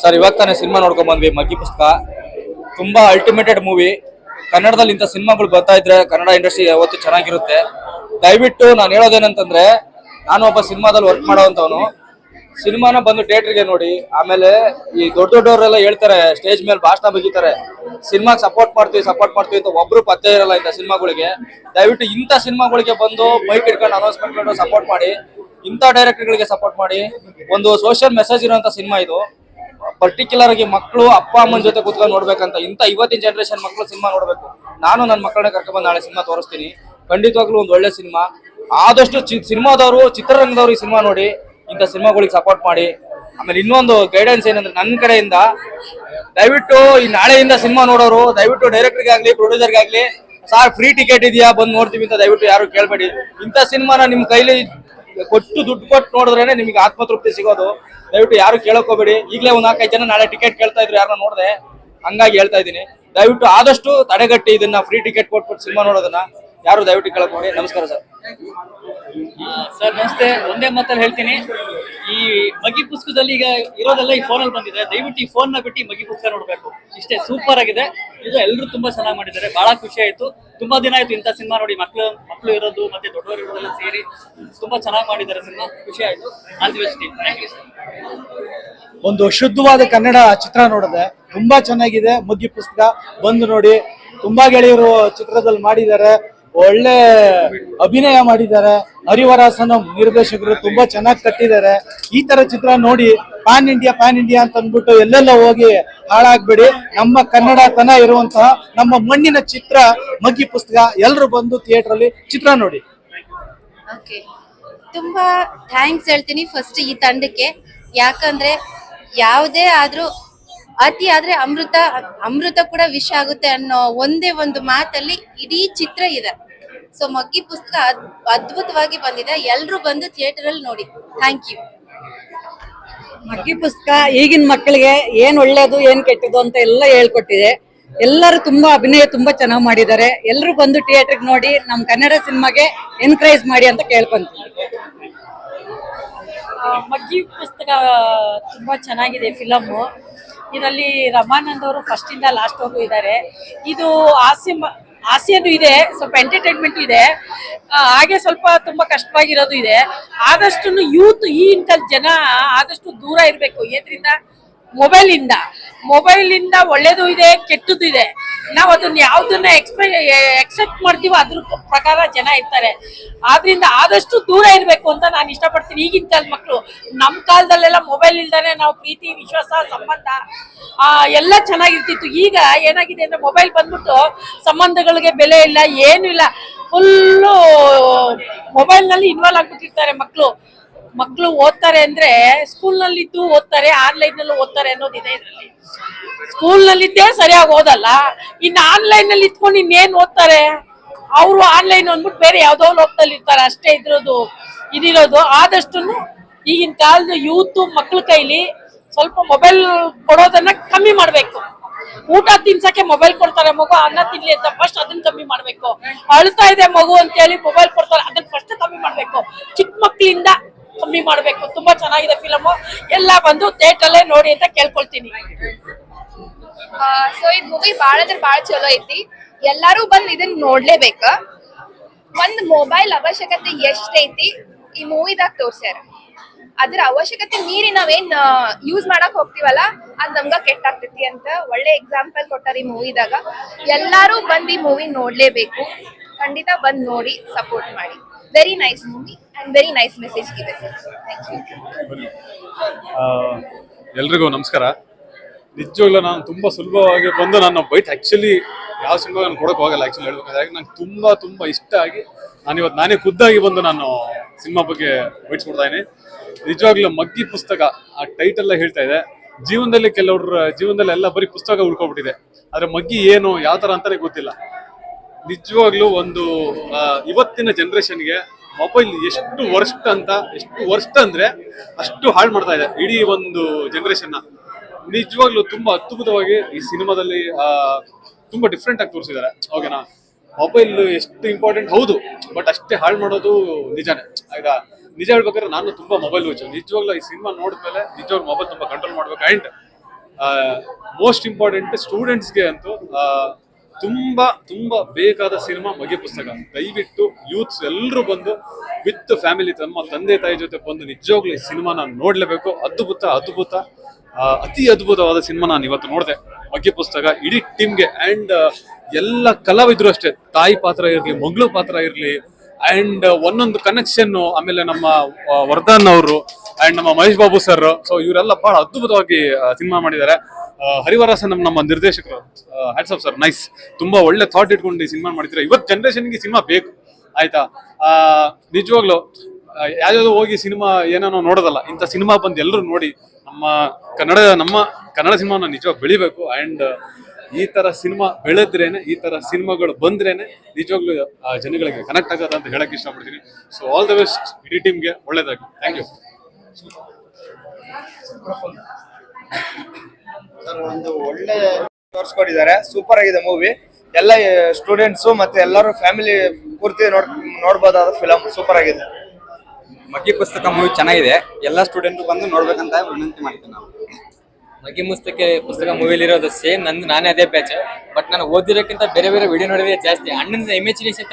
Sir, ಇವಾಗ ತಾನೇ cinema ನೋಡ್ಕೊಂಡ್ ಬಂದ್ವಿ, ಮಗ್ಗಿ ಪುಸ್ತಕ. ತುಂಬಾ ಅಲ್ಟಿಮೇಟೆಡ್ ಮೂವಿ ಕನ್ನಡದಲ್ಲಿ ಇಂಥ ಸಿನಿಮಾಗಳು ಬರ್ತಾ ಇದ್ರೆ ಕನ್ನಡ ಇಂಡಸ್ಟ್ರಿ ಯಾವತ್ತು ಚೆನ್ನಾಗಿರುತ್ತೆ. ದಯವಿಟ್ಟು ನಾನು ಹೇಳೋದೇನಂತಂದ್ರೆ, ನಾನು ಒಬ್ಬ ಸಿನಿಮಾದಲ್ಲಿ ವರ್ಕ್ ಮಾಡೋವಂಥವನು. ಸಿನಿಮಾನ ಬಂದು ಥಿಯೇಟರ್ಗೆ ನೋಡಿ, ಆಮೇಲೆ ಈ ದೊಡ್ಡ ದೊಡ್ಡವರೆಲ್ಲ ಹೇಳ್ತಾರೆ ಸ್ಟೇಜ್ ಮೇಲೆ ಭಾಷಣ ಬಗೀತಾರೆ ಸಿನಿಮಾಗೆ ಸಪೋರ್ಟ್ ಮಾಡ್ತೀವಿ ಸಪೋರ್ಟ್ ಮಾಡ್ತೀವಿ ಅಂತ ಒಬ್ರು ಪತ್ತೆ ಇರಲ್ಲ ಇಂಥ ಸಿನಿಮಾಗಳಿಗೆ. ದಯವಿಟ್ಟು ಇಂಥ ಸಿನಿಮಾಗಳಿಗೆ ಬಂದು ಬೈಕ್ ಇಟ್ಕೊಂಡು ಅನೌನ್ಸ್ಮೆಂಟ್ ಸಪೋರ್ಟ್ ಮಾಡಿ, ಇಂಥ ಡೈರೆಕ್ಟರ್ಗಳಿಗೆ ಸಪೋರ್ಟ್ ಮಾಡಿ. ಒಂದು ಸೋಷಿಯಲ್ ಮೆಸೇಜ್ ಇರುವಂತ ಸಿನಿಮಾ ಇದು. ಪರ್ಟಿಕ್ಯುಲರ್ ಆಗಿ ಮಕ್ಕಳು ಅಪ್ಪ, ಅಮ್ಮನ ಜೊತೆ ಕೂತ್ಕೊಂಡು ನೋಡ್ಬೇಕಂತ ಇಂಥ ಇವತ್ತಿನ ಜನರೇಷನ್ ಮಕ್ಕಳು ಸಿನಿಮಾ ನೋಡ್ಬೇಕು. ನಾನು ನನ್ನ ಮಕ್ಕಳನ್ನ ಕರ್ಕೊಂಡ್ಬಂದು ನಾಳೆ ಸಿನಿಮಾ ತೋರಿಸ್ತೀನಿ. ಖಂಡಿತವಾಗ್ಲೂ ಒಂದು ಒಳ್ಳೆ ಸಿನಿಮಾ. ಆದಷ್ಟು ಸಿನಿಮಾದವರು, ಚಿತ್ರರಂಗದವರು ಈ ಸಿನಿಮಾ ನೋಡಿ, ಇಂಥ ಸಿನಿಮಾಗಳಿಗೆ ಸಪೋರ್ಟ್ ಮಾಡಿ. ಆಮೇಲೆ ಇನ್ನೊಂದು ಗೈಡೆನ್ಸ್ ಏನಂದ್ರೆ ನನ್ನ ಕಡೆಯಿಂದ ದಯವಿಟ್ಟು ಈ ನಾಳೆಯಿಂದ ಸಿನಿಮಾ ನೋಡೋರು, ದಯವಿಟ್ಟು ಡೈರೆಕ್ಟರ್ಗೆ ಆಗ್ಲಿ ಪ್ರೊಡ್ಯೂಸರ್ಗೆ ಆಗ್ಲಿ ಸಾರ್ ಫ್ರೀ ಟಿಕೆಟ್ ಇದೆಯಾ? ಬಂದು ನೋಡ್ತೀವಿ ಅಂತ ದಯವಿಟ್ಟು ಯಾರು ಕೇಳಬೇಡಿ. ಇಂಥ ಸಿನಿಮಾನ ನಿಮ್ ಕೈಲಿ ಕೊಟ್ಟು ದುಡ್ಡು ಕೊಟ್ಟು ನೋಡಿದ್ರೇನೆ ನಿಮಗೆ ಆತ್ಮತೃಪ್ತಿ ಸಿಗೋದು. ದಯವಿಟ್ಟು ಯಾರು ಕೇಳಕೋಬೇಡಿ ಈಗಲೇ ಒಂದ್ ನಾಲ್ಕೈದು ಜನ ನಾಳೆ ಟಿಕೆಟ್ ಕೇಳ್ತಾ ಇದ್ರು, ಯಾರನ್ನ ನೋಡಿದೆ? ಹಂಗಾಗಿ ಹೇಳ್ತಾ ಇದ್ದೀನಿ. ದಯವಿಟ್ಟು ಆದಷ್ಟು ತಡೆಗಟ್ಟಿ ಇದನ್ನ ಫ್ರೀ ಟಿಕೆಟ್ ಕೊಟ್ಬಿಟ್ಟು ಸಿನಿಮಾ ನೋಡೋದನ್ನ. ಯಾರು ದಯವಿಟ್ಟು ಕೇಳಕೋಬೇಡಿ ನಮಸ್ಕಾರ ಸರ್. ಸರ್, ನಮಸ್ತೆ. ಒಂದೇ ಮಾತಲ್ಲಿ ಹೇಳ್ತೀನಿ. ಈ ಮಗಿ ಪುಸ್ತಕದಲ್ಲಿ ಈಗ ಇರೋದೆಲ್ಲ ಈ ಫೋನಲ್ಲಿ ಬಂದಿದೆ. ದಯವಿಟ್ಟು ಈ ಫೋನ್ನ ಬಿಟ್ಟು ಮಗಿ ಪುಸ್ತಕ ನೋಡಬೇಕು. ಇಷ್ಟೇ ಸೂಪರ್ ಆಗಿದೆ. ಇದು ಎಲ್ಲರೂ ತುಂಬಾ ಚೆನ್ನಾಗಿ ಮಾಡಿದ್ದಾರೆ. ಬಹಳ ಖುಷಿ ಆಯ್ತು. ತುಂಬಾ ದಿನ ಆಯ್ತು ಇಂಥ ಸಿನಿಮಾ ನೋಡಿ. ಮಕ್ಳು ಮಕ್ಳು ಇರೋದು ಮತ್ತೆ ದೊಡ್ಡವರು ಇರೋದೆಲ್ಲ ಸೇರಿ ತುಂಬಾ ಚೆನ್ನಾಗಿ ಮಾಡಿದ್ದಾರೆ ಸಿನಿಮಾ. ಖುಷಿ ಆಯ್ತು. ಆಲ್ ದಿ ಬೆಸ್ಟ್ ಒಂದು ಶುದ್ಧವಾದ ಕನ್ನಡ ಚಿತ್ರ ನೋಡಿದೆ. ತುಂಬಾ ಚೆನ್ನಾಗಿದೆ. ಮುಗ್ಗಿ ಪುಸ್ತಕ ಬಂದು ನೋಡಿ. ತುಂಬಾ ಗೆಳೆಯರು ಚಿತ್ರದಲ್ಲಿ ಮಾಡಿದ್ದಾರೆ. ಒಳ್ಳೆ ಅಭಿನಯ ಮಾಡಿದ್ದಾರೆ. ಹರಿವರಾಸನ ನಿರ್ದೇಶಕರು ತುಂಬಾ ಚೆನ್ನಾಗಿ ಕಟ್ಟಿದ್ದಾರೆ. ಈ ತರ ಚಿತ್ರ ನೋಡಿ ಪ್ಯಾನ್ ಇಂಡಿಯಾ ಪ್ಯಾನ್ ಇಂಡಿಯಾ ಅಂತ ಅಂದ್ಬಿಟ್ಟು ಎಲ್ಲೆಲ್ಲ ಹೋಗಿ ಹಾಳಾಗ್ಬೇಡಿ. ನಮ್ಮ ಕನ್ನಡತನ ಇರುವಂತಹ ನಮ್ಮ ಮಣ್ಣಿನ ಚಿತ್ರ, ಮಗ್ಗಿ ಪುಸ್ತಕ ಎಲ್ಲರೂ ಬಂದು ಥಿಯೇಟರ್ ಅಲ್ಲಿ ಚಿತ್ರ ನೋಡಿ. ತುಂಬಾ ಥ್ಯಾಂಕ್ಸ್ ಹೇಳ್ತೀನಿ ಫಸ್ಟ್ ಈ ತಂಡಕ್ಕೆ. ಯಾಕಂದ್ರೆ ಯಾವುದೇ ಆದ್ರೂ ಅತಿ ಆದ್ರೆ ಅಮೃತ ಅಮೃತ ಕೂಡ ವಿಷ ಆಗುತ್ತೆ ಅನ್ನೋ ಒಂದೇ ಒಂದು ಮಾತಲ್ಲಿ ಇಡೀ ಚಿತ್ರ ಇದೆ. ಸೊ ಮಗ್ಗಿ ಪುಸ್ತಕ ಅದ್ಭುತವಾಗಿ ಬಂದಿದೆ. ಎಲ್ರು ಬಂದು ಥಿಯೇಟರ್ ಅಲ್ಲಿ ನೋಡಿ. ಥ್ಯಾಂಕ್ ಯು ಮಗ್ಗಿ ಪುಸ್ತಕ ಈಗಿನ ಮಕ್ಕಳಿಗೆ ಏನ್ ಒಳ್ಳೇದು ಏನ್ ಕೆಟ್ಟದು ಅಂತ ಎಲ್ಲ ಹೇಳ್ಕೊಟ್ಟಿದೆ. ಎಲ್ಲರೂ ತುಂಬಾ ಅಭಿನಯ ತುಂಬಾ ಚೆನ್ನಾಗಿ ಮಾಡಿದ್ದಾರೆ. ಎಲ್ಲರೂ ಬಂದು ಥಿಯೇಟರ್ಗೆ ನೋಡಿ ನಮ್ ಕನ್ನಡ ಸಿನಿಮಾಗೆ ಎನ್ಕರೇಜ್ ಮಾಡಿ ಅಂತ ಕೇಳ್ಕೊಂತೀನಿ. ಆ, ಮಗ್ಗಿ ಪುಸ್ತಕ ತುಂಬಾ ಚೆನ್ನಾಗಿದೆ ಫಿಲಮ್ಮು ಇದರಲ್ಲಿ ರಮಾನಂದ್ ಅವರು ಫಸ್ಟ್ ಇಂದ ಲಾಸ್ಟ್ ಹೋಗು ಇದ್ದಾರೆ. ಇದು ಹಾಸ್ಯ ಹಾಸ್ಯನೂ ಇದೆ, ಸ್ವಲ್ಪ ಎಂಟರ್ಟೈನ್ಮೆಂಟ್ ಇದೆ. ಹಾಗೆ ಸ್ವಲ್ಪ ತುಂಬಾ ಕಷ್ಟವಾಗಿರೋದು ಇದೆ. ಆದಷ್ಟು ಯೂತ್ ಈ ಈಗಿನ ಜನ ಆದಷ್ಟು ದೂರ ಇರಬೇಕು. ಏದ್ರಿಂದ ಮೊಬೈಲ್ ಇಂದ ಮೊಬೈಲ್ ಇಂದ ಒಳ್ಳೇದು ಇದೆ, ಕೆಟ್ಟದ್ದು ಇದೆ. ನಾವು ಅದನ್ನ ಯಾವ್ದನ್ನ ಎಕ್ಸ್ಪೆ ಎಕ್ಸೆಪ್ಟ್ ಮಾಡ್ತೀವೋ ಅದ್ರ ಪ್ರಕಾರ ಜನ ಇರ್ತಾರೆ. ಆದ್ರಿಂದ ಆದಷ್ಟು ದೂರ ಇರಬೇಕು ಅಂತ ನಾನು ಇಷ್ಟಪಡ್ತೀನಿ. ಈಗಿನ ಕಾಲದ ಮಕ್ಕಳು ನಮ್ಮ ಕಾಲದಲ್ಲೆಲ್ಲ ಮೊಬೈಲ್ ಇಲ್ದಾನೆ ನಾವು ಪ್ರೀತಿ, ವಿಶ್ವಾಸ, ಸಂಬಂಧ ಎಲ್ಲ ಚೆನ್ನಾಗಿರ್ತಿತ್ತು. ಈಗ ಏನಾಗಿದೆ ಅಂದ್ರೆ ಮೊಬೈಲ್ ಬಂದ್ಬಿಟ್ಟು ಸಂಬಂಧಗಳಿಗೆ ಬೆಲೆ ಇಲ್ಲ, ಏನು ಇಲ್ಲ. ಫುಲ್ಲು ಮೊಬೈಲ್ನಲ್ಲಿ ಇನ್ವಾಲ್ವ್ ಆಗ್ಬಿಟ್ಟಿರ್ತಾರೆ ಮಕ್ಕಳು ಮಕ್ಕಳು ಓದ್ತಾರೆ ಅಂದ್ರೆ ಸ್ಕೂಲ್ನಲ್ಲಿ ಇದ್ದು ಓದ್ತಾರೆ ಆನ್ಲೈನ್ನಲ್ಲಿ ಓದ್ತಾರೆ ಅನ್ನೋದಿದೆ ಇದರಲ್ಲಿ. ಸ್ಕೂಲ್ ನಲ್ಲಿದ್ದೇ ಸರಿಯಾಗಿ ಓದಲ್ಲ. ಇನ್ನು ಆನ್ಲೈನ್ನಲ್ಲಿ ಇಟ್ಕೊಂಡು ಇನ್ನೇನ್ ಓದ್ತಾರೆ? ಅವರು ಆನ್ಲೈನ್ ಅಂದ್ಬಿಟ್ಟು ಬೇರೆ ಯಾವ್ದೋ ಲೋಕದಲ್ಲಿ ಇರ್ತಾರೆ, ಅಷ್ಟೇ ಇದ್ರದ್ದು, ಇದಿರೋದು. ಆದಷ್ಟು ಈಗಿನ ಕಾಲದ ಯೂತ್ ಮಕ್ಕಳ ಕೈಲಿ ಸ್ವಲ್ಪ ಮೊಬೈಲ್ ಕೊಡೋದನ್ನ ಕಮ್ಮಿ ಮಾಡ್ಬೇಕು. ಊಟ ತಿನ್ಸಕ್ಕೆ ಮೊಬೈಲ್ ಕೊಡ್ತಾರೆ ಮಗು, ಅನ್ನ ತಿನ್ಲಿ ಅಂತ ಫಸ್ಟ್ ಅದನ್ನ ಕಮ್ಮಿ ಮಾಡ್ಬೇಕು. ಅಳ್ತಾ ಇದೆ ಮಗು ಅಂತ ಹೇಳಿ ಮೊಬೈಲ್ ಕೊಡ್ತಾರೆ, ಅದನ್ನ ಫಸ್ಟ್ ಕಮ್ಮಿ ಮಾಡ್ಬೇಕು. ಚಿಕ್ಕ ಮಕ್ಳಿಂದ ಕಮ್ಮಿ ಮಾಡಬೇಕು. ತುಂಬಾ ಚೆನ್ನಾಗಿದೆ ಫಿಲಮ್ ಎಲ್ಲ ಬಂದು ಥಿಯೇಟರ್ಲೇ ನೋಡಿ ಅಂತ ಕೇಳ್ಕೊಳ್ತೀನಿ. ಸೊ ಈ ಮೂವಿ ಬಹಳ ಅಂದ್ರೆ ಬಹಳ ಚಲೋ ಐತಿ. ಎಲ್ಲಾರು ಬಂದು ಇದನ್ನ ನೋಡ್ಲೇಬೇಕ. ಒಂದ್ ಮೊಬೈಲ್ ಅವಶ್ಯಕತೆ ಎಷ್ಟೈತಿ ಈ ಮೂವಿದಾಗ ತೋರ್ಸ್ಯಾರ. ಅದ್ರ ಅವಶ್ಯಕತೆ ಮೀರಿ ನಾವೇನ್ ಯೂಸ್ ಮಾಡಕ್ ಹೋಗ್ತಿವಲ್ಲ, ಅದ್ ನಮ್ಗ ಕೆಟ್ಟಾಗ್ತೈತಿ ಅಂತ ಒಳ್ಳೆ ಎಕ್ಸಾಂಪಲ್ ಕೊಟ್ಟಾರ ಈ ಮೂವಿದಾಗ ಎಲ್ಲಾರು ಬಂದ್ ಈ ಮೂವಿ ನೋಡ್ಲೇಬೇಕು. ಖಂಡಿತ ಬಂದ್ ನೋಡಿ ಸಪೋರ್ಟ್ ಮಾಡಿ. Very nice movie and very nice message given. Thank you. ಆ, ಎಲ್ರಿಗೂ ನಮಸ್ಕಾರ. ನಿಜವಾಗ್ಲೂ ನಾನು ತುಂಬಾ ಸುಲಭವಾಗಿ ಬಂದು ನಾನು ಬೈಟ್ ಆ್ಯಕ್ಚುಲಿ ಯಾವ ಸಿನಿಮಾ ನಾನು ಕೊಡೋಕೆ ಹೋಗಲ್ಲ ಆಕ್ಚುಲಿ ಹೇಳ್ಬೇಕಾದ್ರೆ. ನಂಗೆ ತುಂಬಾ ತುಂಬಾ ಇಷ್ಟ ಆಗಿ ನಾನು ಇವತ್ತು ನಾನೇ ಖುದ್ದಾಗಿ ಬಂದು ನಾನು ಸಿನಿಮಾ ಬಗ್ಗೆ ಬೈಟ್ಸ್ ಕೊಡ್ತಾ ಇದೀನಿ ನಿಜವಾಗ್ಲೂ ಮಗ್ಗಿ ಪುಸ್ತಕ ಆ ಟೈಟಲ್ ಹೇಳ್ತಾ ಇದೆ. ಜೀವನದಲ್ಲಿ ಕೆಲವ್ರ ಜೀವನದಲ್ಲಿ ಎಲ್ಲ ಬರೀ ಪುಸ್ತಕ ಉಳ್ಕೊಬಿಟ್ಟಿದೆ. ಆದ್ರೆ ಮಗ್ಗಿ ಏನು ಯಾವ ಥರ ಅಂತಾನೆ ಗೊತ್ತಿಲ್ಲ. ನಿಜವಾಗ್ಲೂ ಒಂದು ಇವತ್ತಿನ ಜನರೇಷನ್ಗೆ ಮೊಬೈಲ್ ಎಷ್ಟು ವರ್ಷ ಅಂತ, ಎಷ್ಟು ವರ್ಷ ಅಂದ್ರೆ ಅಷ್ಟು ಹಾಳು ಮಾಡ್ತಾ ಇದೆ ಇಡೀ ಒಂದು ಜನರೇಷನ್ ನಿಜವಾಗ್ಲೂ ತುಂಬಾ ಅದ್ಭುತವಾಗಿ ಈ ಸಿನಿಮಾದಲ್ಲಿ ತುಂಬಾ ಡಿಫ್ರೆಂಟ್ ಆಗಿ ತೋರಿಸಿದ್ದಾರೆ. ಓಕೆನಾ ಮೊಬೈಲ್ ಎಷ್ಟು ಇಂಪಾರ್ಟೆಂಟ್ ಹೌದು ಬಟ್ ಅಷ್ಟೇ ಹಾಳು ಮಾಡೋದು ನಿಜಾನೆ. ಈಗ ನಿಜ ಹೇಳ್ಬೇಕಾದ್ರೆ ನಾನು ತುಂಬಾ ಮೊಬೈಲ್ ಯೂಸ್ ನಿಜವಾಗ್ಲೂ ಈ ಸಿನಿಮಾ ನೋಡಿದ್ಮೇಲೆ ನಿಜವಾಗ್ಲೂ ಮೊಬೈಲ್ ತುಂಬಾ ಕಂಟ್ರೋಲ್ ಮಾಡ್ಬೇಕು. ಅಂಡ್ ಮೋಸ್ಟ್ ಇಂಪಾರ್ಟೆಂಟ್ ಸ್ಟೂಡೆಂಟ್ಸ್ಗೆ ಅಂತೂ ತುಂಬಾ ತುಂಬಾ ಬೇಕಾದ ಸಿನಿಮಾ ಮಗಿ ಪುಸ್ತಕ. ದಯವಿಟ್ಟು ಯೂತ್ಸ್ ಎಲ್ಲರೂ ಬಂದು ವಿತ್ ಫ್ಯಾಮಿಲಿ ತಮ್ಮ ತಂದೆ, ತಾಯಿ ಜೊತೆ ಬಂದು ನಿಜವಾಗ್ಲೂ ಈ ಸಿನಿಮಾನ ನೋಡ್ಲೇಬೇಕು. ಅದ್ಭುತ ಅದ್ಭುತ. ಅತಿ ಅದ್ಭುತವಾದ ಸಿನಿಮಾ ನಾನು ಇವತ್ತು ನೋಡಿದೆ. ಮಗ್ಗಿ ಪುಸ್ತಕ, ಇಡೀ ಟೀಮ್ಗೆ ಅಂಡ್ ಎಲ್ಲ ಕಲಾವಿದ್ರು ಅಷ್ಟೇ. ತಾಯಿ ಪಾತ್ರ ಇರಲಿ, ಮಗಳು ಪಾತ್ರ ಇರಲಿ ಅಂಡ್ ಒಂದೊಂದು ಕನೆಕ್ಷನ್ ಆಮೇಲೆ ನಮ್ಮ ವರ್ಧನ್ ಅವರು ಅಂಡ್ ನಮ್ಮ ಮಹೇಶ್ ಬಾಬು ಸರ್ ಸೊ ಇವರೆಲ್ಲ ಬಹಳ ಅದ್ಭುತವಾಗಿ ಸಿನಿಮಾ ಮಾಡಿದ್ದಾರೆ. ಹರಿವರಾಸ ನಮ್ಮ ನಮ್ಮ ನಿರ್ದೇಶಕರು. ಹ್ಯಾಟ್ಸ್ ಆಫ್ ಸರ್ ನೈಸ್ ತುಂಬಾ ಒಳ್ಳೆ ಥಾಟ್ ಇಟ್ಕೊಂಡು ಈ ಸಿನಿಮಾ ಮಾಡಿದ್ರೆ ಇವತ್ತು ಜನ್ರೇಷನ್ಗೆ ಸಿನಿಮಾ ಬೇಕು. ಆಯ್ತಾ? ನಿಜವಾಗ್ಲು ಯಾವ್ದಾದ್ರು ಹೋಗಿ ಸಿನಿಮಾ ಏನೇನೋ ನೋಡೋದಲ್ಲ, ಇಂಥ ಸಿನಿಮಾ ಬಂದು ಎಲ್ಲರೂ ನೋಡಿ ನಮ್ಮ ಕನ್ನಡ ನಮ್ಮ ಕನ್ನಡ ಸಿನಿಮಾನ ನಿಜವಾಗಿ ಬೆಳಿಬೇಕು. ಅಂಡ್ ಈ ತರ ಸಿನಿಮಾ ಬೆಳೆದ್ರೇನೆ ಈ ತರ ಸಿನಿಮಾಗಳು ಬಂದ್ರೇನೆ ನಿಜವಾಗ್ಲೂ ಆ, ಜನಗಳಿಗೆ ಕನೆಕ್ಟ್ ಆಗೋದು ಅಂತ ಹೇಳಕ್ ಇಷ್ಟಪಡ್ತೀನಿ. ಸೊ ಆಲ್ ದ ಬೆಸ್ಟ್ ಇಡೀ ಟೀಮ್ಗೆ ಒಳ್ಳೇದಾಗಿ ಥ್ಯಾಂಕ್ ಯು ಸರ್ ಒಂದು ಒಳ್ಳೆ ತೋರಿಸ್ಕೊಟ್ಟಿದ್ದಾರೆ ಸೂಪರ್ ಆಗಿದೆ ಮೂವಿ ಎಲ್ಲ ಸ್ಟೂಡೆಂಟ್ಸ್ ಮತ್ತೆ ಎಲ್ಲರೂ ಫ್ಯಾಮಿಲಿ ಪೂರ್ತಿ ನೋಡ್ ನೋಡ್ಬೋದಾದ ಫಿಲಮ್ ಸೂಪರ್ ಆಗಿದೆ. ಮಗ್ಗಿ ಪುಸ್ತಕ ಮೂವಿ ಚೆನ್ನಾಗಿದೆ. ಎಲ್ಲ ಸ್ಟೂಡೆಂಟ್ ಬಂದು ನೋಡ್ಬೇಕಂತ ವಿನಂತಿ ಮಾಡ್ತೀನಿ ನಾವು ಮಗ್ಗಿ ಪುಸ್ತಕ ಪುಸ್ತಕ ಮೂವಿಲಿರೋದು ಸೇಮ್ ನಂದು ನಾನೇ ಅದೇ ಬ್ಯಾಚ್ ಬಟ್ ನಾನು ಓದಿರೋಕ್ಕಿಂತ ಬೇರೆ ಬೇರೆ ವಿಡಿಯೋ ನೋಡಿದ್ರೆ ಜಾಸ್ತಿ. ಅಣ್ಣನ ಇಮೇಜಿನೇಷನ್